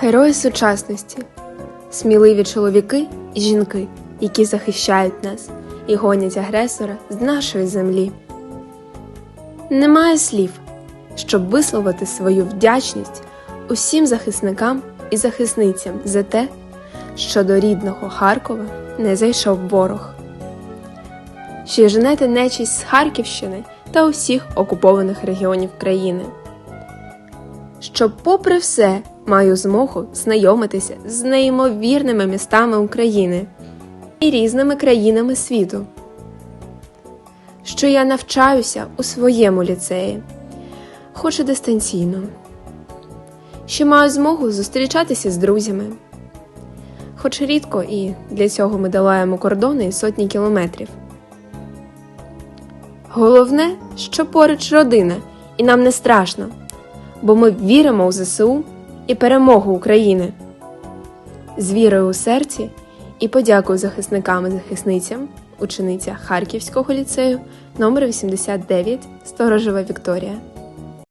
Герої сучасності, сміливі чоловіки і жінки, які захищають нас і гонять агресора з нашої землі. Немає слів, щоб висловити свою вдячність усім захисникам і захисницям за те, що до рідного Харкова не зайшов ворог. Що женете нечість з Харківщини та усіх окупованих регіонів країни. Що, попри все, маю змогу знайомитися з неймовірними містами України і різними країнами світу. Що я навчаюся у своєму ліцеї, хоч і дистанційно. Що маю змогу зустрічатися з друзями, хоч рідко і для цього ми долаємо кордони і сотні кілометрів. Головне, що поруч родина, і нам не страшно, бо ми віримо у ЗСУ і перемогу України. З вірою у серці і подякую захисникам і захисницям, учениця Харківського ліцею номер 89 Сторожева Вікторія.